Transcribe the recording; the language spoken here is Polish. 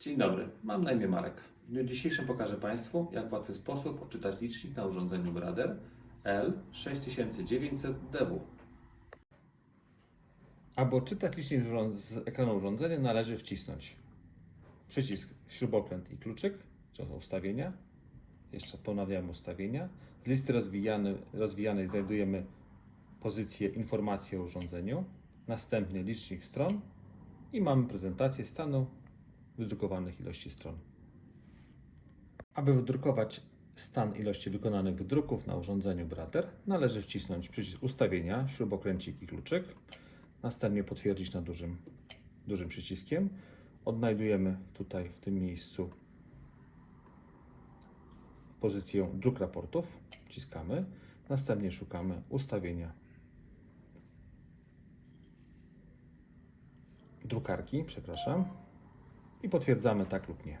Dzień dobry, mam na imię Marek. W dniu dzisiejszym pokażę Państwu, jak w łatwy sposób odczytać licznik na urządzeniu Brader L6900DW. Aby odczytać licznik z ekranu urządzenia należy wcisnąć przycisk śrubokręt i kluczyk, to ustawienia. Jeszcze ponawiamy ustawienia. Z listy rozwijany, rozwijanej znajdujemy pozycję informacji o urządzeniu, następnie licznik stron i mamy prezentację stanu wydrukowanych ilości stron. Aby wydrukować stan ilości wykonanych wydruków na urządzeniu Brater, należy wcisnąć przycisk ustawienia, śrubokręcik i kluczyk, następnie potwierdzić na dużym, dużym przyciskiem. Odnajdujemy tutaj w tym miejscu pozycję druk raportów, wciskamy, następnie szukamy ustawienia drukarki, przepraszam, i potwierdzamy tak lub nie.